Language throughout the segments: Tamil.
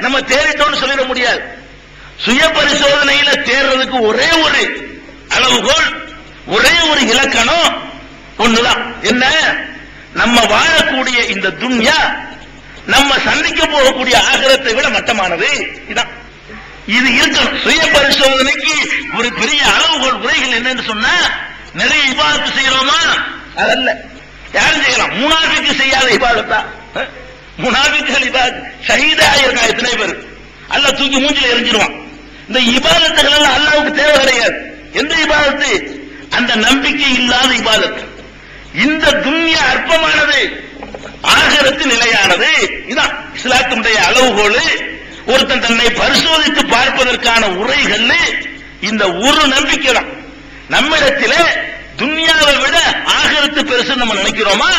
நம்ம தேறிட்டோம்னு சொல்லிட முடியாது. சுய பரிசோதனையில தேர்றதுக்கு ஒரே ஒரு அளவுகோல் ஒரே ஒரு இலக்கணம் ஒண்ணுதான். என்ன? நம்ம வாழக்கூடிய இந்த துன்யா நம்ம சந்திக்க போகக்கூடிய ஆகரத்தை விட மட்டமானது இதான். இது இருக்கணும். சுய பரிசோதனைக்கு ஒரு பெரிய அளவுகோல் உரைகள் என்னன்னு சொன்னா நிறைய இபாதத்து செய்யறோமா? அதல்ல. யாரும் செய்யலாம். முனாபிக்கு செய்யாத இபாதத்தான் முனாபிக்குகள் இபாத் ஷஹீதா எத்தனை பேர்? அல்ல தூக்கி மூஞ்சில எரிஞ்சிருவான். இந்த இபாதத்துகள் எல்லாம் அல்லாவுக்கு தேவை கிடையாது. எந்த இபாதத்து? அந்த நம்பிக்கை இல்லாத இபாதத்து. இந்த துன்யா அற்பமானது ஆகரத்து நிலையானது. இதான் இஸ்லாத்தினுடைய அளவுகோல். ஒருத்தன் தன்னை பரிசோதித்து பார்ப்பதற்கான உரைகள் இந்த ஒரு நம்பிக்கை தான் நம்மிடத்திலே துன்யாவை விட ஆகரத்து பெருசு நம்ம நினைக்கிறோமா?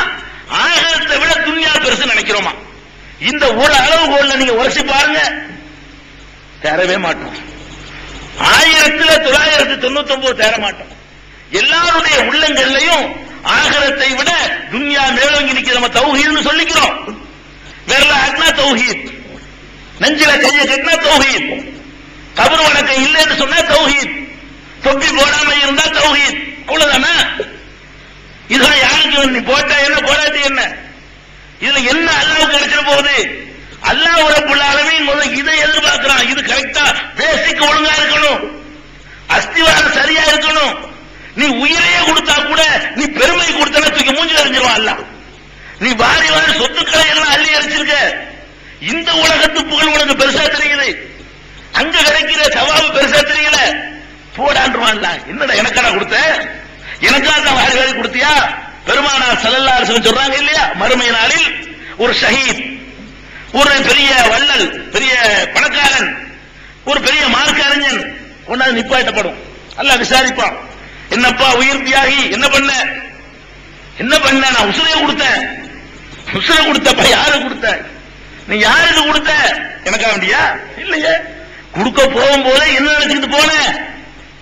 ஆகத்தை விட துன்யா பெருசு நினைக்கிறோமா? இந்த ஒரு அளவுகோல்ல நீங்க உரைச்சு பாருங்க. தேரவே மாட்டோம். ஆயிரத்துல தொள்ளாயிரத்தி தொண்ணூத்தி ஒன்பது தேர மாட்டோம். எல்லாருடைய உள்ளங்கள்லையும் ஆகரத்தை விட துன்யா மேலோங்கி நிக்கிற நம்ம தௌஹீத்னு சொல்லிக்கிறோம். விரல ஆட்டினா தௌஹீத். நெஞ்சில கைய கட்டினா தௌஹீத். கபர் வணக்கம் இல்லைன்னு சொன்னா தௌஹீத். தொப்பி போடாம இருந்தா தௌஹீத். அவ்வளவுதானா? இதுல யாருக்கு நீ போட்டா என்ன? போடாட்டி என்ன? இதுல என்ன அல்லாவுக்கு கிடைச்சிட போகுது? அல்லாஹ் ரப்புல் முதல்ல இதை எதிர்பார்க்கிறான். இது கரெக்டா பேசிக் ஒழுங்கா இருக்கணும். அஸ்திவாரம் சரியா இருக்கணும். நீ உயிரையே கொடுத்தா கூட நீ பெருமை கொடுத்தன தூக்கி மூஞ்சி எறிஞ்சிருவான் அல்ல நீ வாரி வாரி சொத்துக்களை எல்லாம் அள்ளி அடிச்சிருக்க இந்த உலகத்து புகழ் உனக்கு பெருசா தெரியுது. அங்க கிடைக்கிற சவாபு பெருசா தெரியல. போடான்றான்ல என்னடா எனக்கடா கொடுத்த? எனக்காக தான் கொடுத்தியா? பெருமானார் ஸல்லல்லாஹு அலைஹி சொல்றாங்க இல்லையா? மறுமை நாளில் ஒரு ஷஹீத் ஒரு பெரிய வள்ளல் பெரிய பணக்காரன் ஒரு பெரிய மார்க்க அறிஞன் ஒன்னாவது நிப்பாட்டப்படும். அல்ல விசாரிப்பான். என்னப்பா உயிர் தியாகி என்ன பண்ண? என்ன பண்ண? நான் உசுரைய கொடுத்தேன். உசுரை கொடுத்தப்ப யாரு கொடுத்த? நீ யாருக்கு கொடுத்த? எனக்கா வேண்டியா? இல்லையே. கொடுக்க போகும் போதே என்ன நினைச்சுக்கிட்டு போன?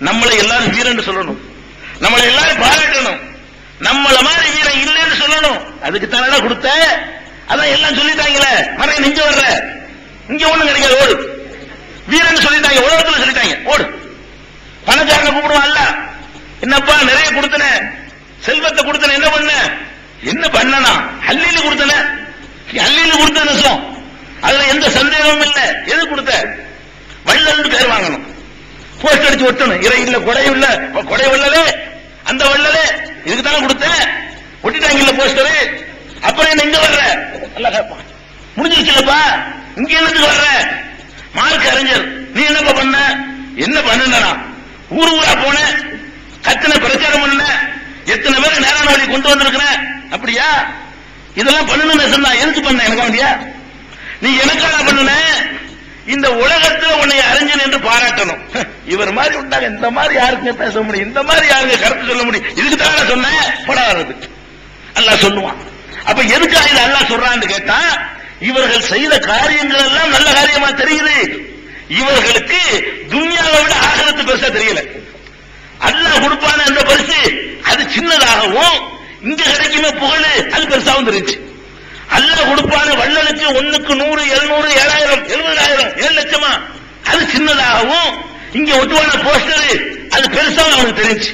நம்மளை எல்லாரும் வீரன் சொல்லணும். நம்மளை எல்லாரும் பாராட்டணும். நம்மள மாதிரி வீரன் இல்லைன்னு சொல்லணும். அதுக்கு தானடா கொடுத்த? அதான் எல்லாம் சொல்லிட்டாங்களே. மறைய நீங்க வர்ற. இங்க ஒண்ணும் கிடைக்காது ஓடு. வீரன் சொல்லிட்டாங்க உலகத்துல சொல்லிட்டாங்க ஓடு. பணக்காரங்க கூப்பிடுவான் அல்ல என்னப்பா நிறைய கொடுத்தன. செல்வத்தை கொடுத்தன என்ன பண்ண? என்ன பண்ணனா? அள்ளியில கொடுத்தன. அள்ளியில கொடுத்த நெசம் அதுல எந்த சந்தேகமும் இல்ல. எது கொடுத்த? வள்ளல்னு பேர் வாங்கணும். போஸ்ட் அடிச்சு ஒட்டணும். இறை இல்ல கொடை இல்ல. கொடை உள்ளதே. அந்த உள்ளதே இதுக்கு தானே கொடுத்த. ஒட்டிட்டாங்கல்ல போஸ்டரு. அப்புறம் என்ன இங்க வர்ற? நல்லா கேட்பான் முடிஞ்சிருச்சுலப்பா இங்க இருந்து வர்ற? மார்க் அறிஞர் நீ என்னப்பா பண்ண? என்ன பண்ணுனா ஊர் ஊரா போன? கத்தனை பிரச்சாரம் பண்ண? எத்தனை பேர் நேரான வழி கொண்டு வந்திருக்கிறேன் அப்படியா? இதெல்லாம் பண்ணணும்னு சொன்னா எதுக்கு பண்ண எனக்கு வேண்டியா? நீ எனக்காக பண்ணுன? இந்த உலகத்துல உன்னை அறிஞன் என்று பாராட்டணும். இவர் மாதிரி உண்டாங்க இந்த மாதிரி யாருங்க பேச முடியும். இந்த மாதிரி யாருங்க கருத்து சொல்ல முடியும். இதுக்கு தான் சொன்னேன். படாதது. அல்லாஹ் சொல்லுவான். அப்ப எதுக்காக இது அல்லாஹ் சொல்றான்னு கேட்டா இவர்கள் செய்த காரியங்கள் எல்லாம் நல்ல காரியமா தெரியுது. இவர்களுக்கு துன்யாவை விட ஆகலத்து பெருசா தெரியல. அல்லாஹ் கொடுப்பான அந்த பரிசு அது சின்னதாகவும் இங்க கிடைக்குமே புகழ் அது பெருசாகவும் தெரிஞ்சு அல்ல கொடுப்பான வள்ளலுக்கு ஒண்ணுக்கு நூறு எழுநூறு ஏழாயிரம் எழுபதாயிரம் ஏழு லட்சமா? அது சின்னதாகவும் இங்க ஒட்டுவான போஸ்டரு அது பெருசா அவனுக்கு தெரிஞ்சு.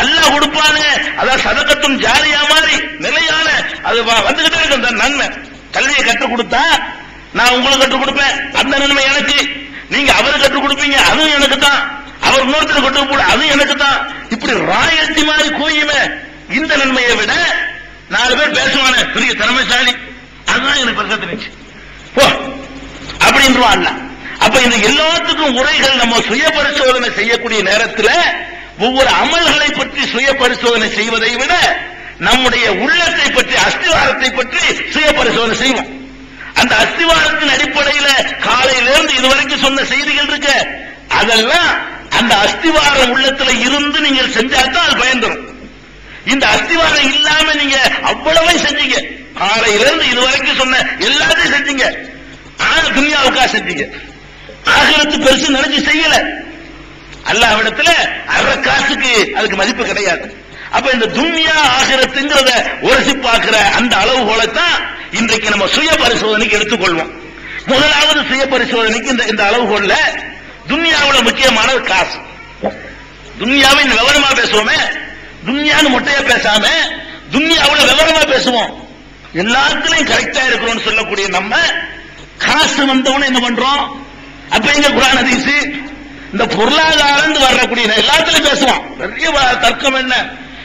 அல்லாஹ் கொடுப்பானு அதான் சதக்கத்தும் ஜாலியா மாதிரி நிலையான அது வந்துகிட்டே இருக்கும் அந்த நன்மை. கல்வியை கற்றுக் கொடுத்தா நான் உங்களுக்கு கற்றுக் கொடுப்பேன். அந்த நன்மை எனக்கு. நீங்க அவரு கற்றுக் கொடுப்பீங்க அதுவும் எனக்கு தான். அவர் இன்னொருத்தர் கற்றுக் கூட அதுவும் எனக்கு தான். இப்படி ராயல்டி மாதிரி கூயுமே இந்த நன்மையை விட நாலு பேர் பேசுவானே. பெரிய திறமைசாலி. அதுதான் எனக்கு பெருசா தெரிஞ்சு போ. அப்படின்றான் அல்லாஹ். அப்ப இந்த எல்லாத்துக்கும் உரைகள் நம்ம சுய பரிசோதனை செய்யக்கூடிய நேரத்துல ஒவ்வொரு அமல்களை பற்றி சுய பரிசோதனை செய்வதை விட நம்முடைய உள்ளத்தை பற்றி அஸ்திவாரத்தை பற்றி சுய பரிசோதனை செய்வோம். அந்த அஸ்திவாரத்தின் அடிப்படையில காலையிலிருந்து இதுவரைக்கும் சொன்ன செய்திகள் இருக்க. அதெல்லாம் அந்த அஸ்திவாரம் உள்ளத்துல இருந்து நீங்கள் செஞ்சாதான் அது பயந்துடும் இந்த அஸ்திவாரம் இல்லாம நீங்க அவ்வளவு செஞ்சீங்க. காலையிலிருந்து இதுவரைக்கும் சொன்ன எல்லாத்தையும் செஞ்சீங்க. ஆனா துன்யாவுக்கா செஞ்சீங்க. ஆகிரத்து பெருசு நினைச்சு செய்யல. அல்லாவிடத்துல அரை காசுக்கு அதுக்கு மதிப்பு கிடையாது. அப்ப இந்த துன்யா ஆகிரத்துங்கிறத உரசி பார்க்கிற அந்த அளவு போலத்தான் இன்றைக்கு நம்ம சுய பரிசோதனைக்கு எடுத்துக்கொள்வோம். முதலாவது சுய பரிசோதனைக்கு இந்த இந்த அளவுகோல்ல துன்யாவோட முக்கியமானது காசு. துன்யாவின் இந்த விவரமா பேசுவோமே. துன்யான்னு மொட்டையா பேசாம துன்யாவுல விவரமா பேசுவோம். எல்லாத்துலயும் கரெக்டா இருக்கிறோம் சொல்லக்கூடிய நம்ம காசு வந்தவன என்ன பண்றோம்? அப்ப எங்க குரான் ஹதீஸ் இந்த பொருளாதாரம் வரக்கூடிய எல்லாத்துலயும் பேசுவோம். நிறைய தர்க்கம் என்ன?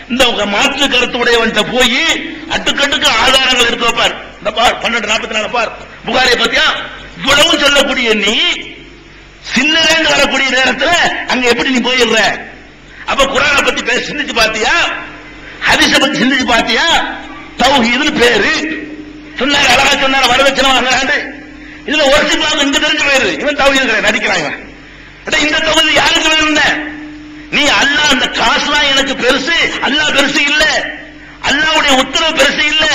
இந்த மாற்று கருத்து உடையவன்கிட்ட போய் அட்டுக்கட்டுக்கு ஆதாரங்கள் இருக்க பார். இந்த பார் பன்னெண்டு நாற்பத்தி நாலு பார். புகாரை பத்தியா இவ்வளவு சொல்லக்கூடிய நீ சில்லறைன்னு வரக்கூடிய நேரத்துல அங்க எப்படி நீ போயிடுற? அப்ப குரான பத்தி பேச சிந்திச்சு பாத்தியா? ஹதீஸ பத்தி சிந்திச்சு பாத்தியா? தௌஹீதுன்னு பேரு. சொன்னாங்க அழகா சொன்னாங்க வரதட்சணம் வாங்குறாண்டு இதுல ஒரு சிப்பாங்க இங்க தெரிஞ்சு போயிருது இவன் தௌஹீது நடிக்கிறாங்க. இந்த தொகுதி யாருக்கு வேணும்னு நீ அல்லா அந்த காசுலாம் எனக்கு பெருசு அல்லாஹ் பெருசு இல்ல. அல்லாவுடைய உத்தரவு பெருசு இல்ல.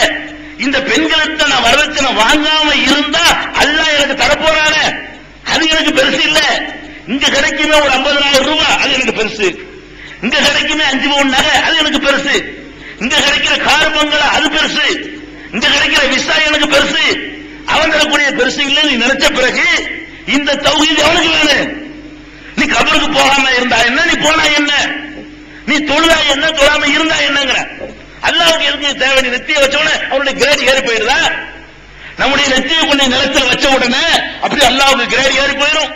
இந்த பெண்களுக்கு நான் வரதட்சணை வாங்காம இருந்தா அல்லாஹ் எனக்கு தரப்போறானே. அது எனக்கு பெருசு இல்ல. இங்க கிடைக்குமே ஒரு 50000 ரூபாய் அது எனக்கு பெருசு. இங்க கிடைக்குமே அஞ்சு பவுன் நகை அது எனக்கு பெருசு. இங்க கிடைக்கிற கார் பங்களா அது பெருசு. இங்க கிடைக்கிற விசா எனக்கு பெருசு. அவன் தரக்கூடிய பெருசு இல்லைன்னு நீ நினைச்ச பிறகு இந்த தௌஹீது அவனுக்கு வேணும். நீ கபருக்கு போகாம இருந்தா என்ன நீ போனா என்ன? நீ தொழுதா என்ன தொழாம இருந்தா என்னங்கிற. அல்லாவுக்கு எதுக்கு தேவை? நீ நெத்திய வச்ச உடனே அவனுடைய கிரேட் ஏறி போயிடுதா? நம்முடைய நெத்தியை கொண்டு நிலத்தில் வச்ச உடனே அப்படி அல்லாவுக்கு கிரேட் ஏறி போயிடும்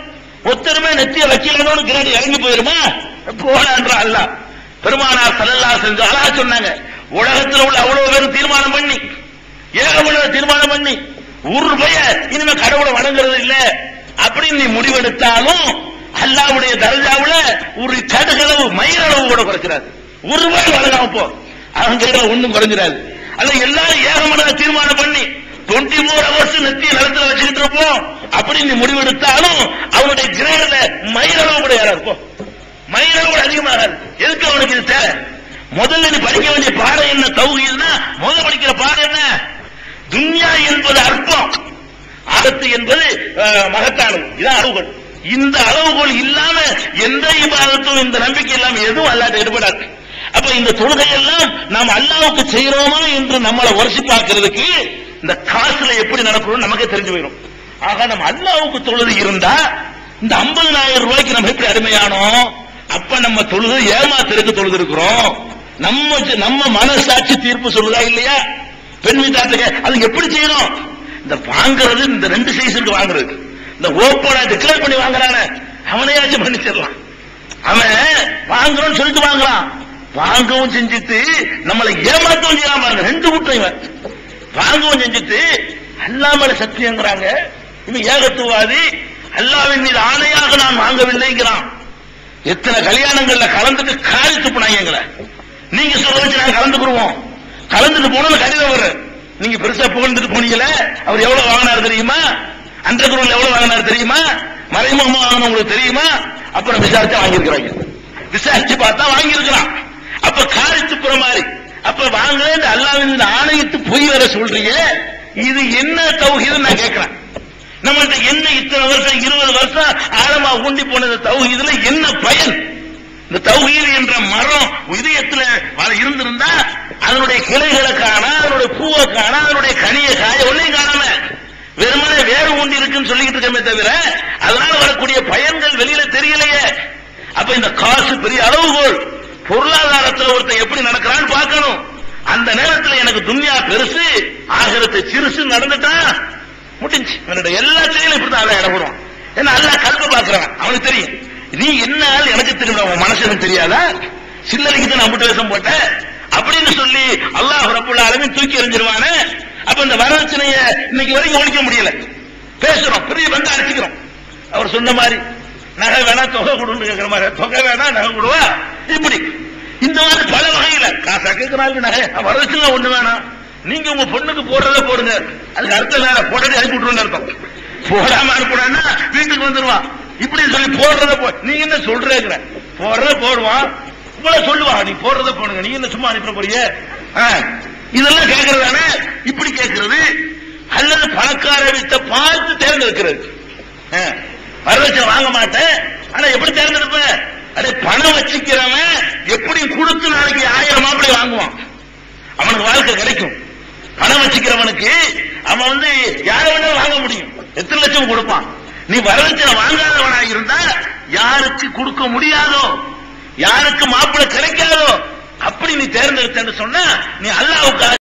ஒத்தருமே நெத்திய வைக்கலன்னு கிரேட் இறங்கி போயிருமா? போனான்ற அல்லாஹ் பெருமானார் சல்லல்லா செஞ்சு அழகா சொன்னாங்க. உலகத்துல உள்ள அவ்வளவு பேரும் தீர்மானம் பண்ணி ஏகமன தீர்மானம் பண்ணி ஒரு ரூபாய இனிமே கடவுளை வணங்குறது இல்ல. அப்படின்னு நீ முடிவெடுத்தாலும் அல்லாவுடைய தர்ஜாவுல ஒரு கடுகளவு மயிரளவு கூட குறைக்கிறாரு. ஒரு ரூபாய் வழங்காம போ. அவங்க ஒண்ணும் குறைஞ்சிடாது. அல்ல எல்லாரும் ஏகமன தீர்மானம் பண்ணி டுவெண்ட்டி ஃபோர் ஹவர்ஸ் நெத்திய நிலத்துல வச்சுக்கிட்டு இருப்போம். அப்படின்னு நீ முடிவெடுத்தாலும் அவனுடைய கிரேடல மயிரளவு கூட யாரா இருக்கும்? மயிரளவு கூட அதிகமாக எதுக்கு அவனுக்கு இது தேவை? முதல்ல நீ படிக்க வேண்டிய பாடம் என்ன? தௌஹீதுனா முதல்ல படிக்கிற பாடம் என்ன? துன்யா என்பது அற்பம். அகத்து என்பது அஹ், மகத்தானது. இதான் அளவுகள் இந்த அளவுகோல் இல்லாம எந்த இபாதத்தும் இந்த நம்பிக்கை இல்லாம எதுவும் அல்லாட்ட ஈடுபடாது அப்ப இந்த தொழுகையெல்லாம் நாம் அல்லாவுக்கு செய்யறோமா என்று நம்மளை உரசி பார்க்கறதுக்கு இந்த காசுல எப்படி நடக்கணும் நமக்கே தெரிஞ்சு போயிடும். ஆக நம்ம அல்லாவுக்கு தொழுது இருந்தா இந்த 50000 ரூபாய்க்கு நம்ம எப்படி அருமையானோம் அப்ப நம்ம தொழுது ஏமாத்திற்கு தொழுது இருக்கிறோம் நம்ம நம்ம மனசாட்சி தீர்ப்பு சொல்லுதா இல்லையா? பெண் வீட்டாத்துக்கு அது எப்படி செய்யணும்? இந்த வாங்குறது இந்த ரெண்டு சைஸுக்கு வாங்குறது இந்த ஓப்பனா டிக்ளேர் பண்ணி வாங்குறான அவனையாச்சும் பண்ணிச்சிடலாம் அவன் வாங்குறோம்னு சொல்லிட்டு வாங்குறான். வாங்கவும் செஞ்சுட்டு நம்மளை ஏமாத்தவும் செய்யலாம் பாருங்க. ரெண்டு கூட்டம் இவன். வாங்கவும் செஞ்சுட்டு அல்லாமல சத்தியங்கிறாங்க. இவன் ஏகத்துவாதி. அல்லாவின் மீது ஆணையாக நான் வாங்கவில்லைங்கிறான். எத்தனை கல்யாணங்கள்ல கலந்துட்டு காரி துப்புனாங்க எங்களை நீங்க சொல்ல வச்சு நாங்க கலந்துக்குருவோம். கலந்துட்டு போனோம் கடிதம் வரும் நீங்க பெருசா புகழ்ந்துட்டு போனீங்களே அவர் எவ்வளவு வாங்கினார் தெரியுமா? அந்த குரல் எவ்வளவு வாங்கினார் தெரியுமா? மறைமுகமா வாங்கின உங்களுக்கு தெரியுமா? அப்புறம் விசாரிச்சு வாங்கியிருக்கிறாங்க. விசாரிச்சு பார்த்தா வாங்கியிருக்கிறான் அப்ப காரி துப்புற மாதிரி. அப்ப வாங்க அல்லாவின் ஆணையிட்டு பொய் வேற சொல்றீங்க. இது என்ன தௌஹீதுன்னு நான் கேட்கிறேன். நம்மள்கிட்ட என்ன இத்தனை வருஷம் இருபது வருஷம் ஆழமா ஊண்டி போனது தௌஹீதுல என்ன பயன்? இந்த தௌஹீது என்ற மரம் இதயத்துல இருந்திருந்தா அதனுடைய கிளைகளை காண அதனுடைய பூவை காண அதனுடைய கனியை காய ஒன்னையும் காணாம. வெறுமனே வேறு ஊண்டி இருக்குன்னு சொல்லிக்கிட்டு இருக்கமே தவிர அதனால வரக்கூடிய பயன்கள் வெளியில தெரியலையே. அப்ப இந்த காசு பெரிய அளவுகோல். பொருளாதாரத்துல ஒருத்தன் எப்படி நடக்கிறான்னு பார்க்கணும். அந்த நேரத்தில் எனக்கு துன்யா பெருசு ஆகிரத்தை சிறுசு நடந்துட்டா முடிஞ்சு. இவனுடைய எல்லா செயலும் இப்படிதான் அவன் இடபடுவான் ஏன்னா அல்ல கல்வ பாக்குறான் அவனுக்கு தெரியும். நீ என்ன ஆள் எனக்கு தெரியும்? உன் மனசு எனக்கு தெரியாதா? சில்லறைக்கு தான் அம்புட்டு வேஷம் போட்ட அப்படின்னு சொல்லி அல்லாஹ் ரப்புள்ள ஆலமீன் தூக்கி எறிஞ்சிருவானே? அப்ப இந்த வரதட்சணைய இன்னைக்கு வரைக்கும் கவனிக்க முடியல. பேசுறோம். பெரிய வந்து அடிச்சுக்கிறோம். அவர் சொன்ன மாதிரி நகை வேணா தொகை கொடுன்னு கேட்கிற மாதிரி தொகை வேணா நகை கொடுவா? இப்படி. இந்த மாதிரி பல வகையில. காசா கேட்கிறாங்க நகை. வரதட்சணை ஒண்ணு வேணாம். நீங்க உங்க பொண்ணுக்கு போடுறத போடுங்க. அதுக்கு அர்த்தம் வேற போட்டது அனுப்பி விட்டுருன்னு அர்த்தம். போடாம அனுப்புனா வீட்டுக்கு வந்துருவான். இப்படி சொல்லி போடுறத போ நீ என்ன சொல்றேங்கிற போடுறத போடுவான். இவ்வளவு சொல்லுவான் நீ போடுறத போடுங்க. நீங்க என்ன சும்மா அனுப்ப போறீங்க இதெல்லாம் கேட்கறதானே இப்படி கேட்கறது அல்லது பணக்கார வீட்டை பார்த்து தேர்ந்தெடுக்கிறது. வரதட்சணை வாங்க மாட்டேன். ஆனா எப்படி தேர்ந்தெடுப்ப? அதே பணம் வச்சுக்கிறவன் எப்படி கொடுத்து நாளைக்கு ஆயிரம் மாப்பிளை வாங்குவான். அவனுக்கு வாழ்க்கை கிடைக்கும். பணம் வச்சுக்கிறவனுக்கு அவன் வந்து யார வேணாலும் வாங்க முடியும். எத்தனை லட்சம் கொடுப்பான்? நீ வரதட்சணை வாங்காதவனா இருந்தா யாருக்கு கொடுக்க முடியாதோ யாருக்கு மாப்பிள்ள கிடைக்காதோ அப்படி நீ தேர்ந்தெடுத்தன்னு சொன்னா நீ அல்லாவுக்காக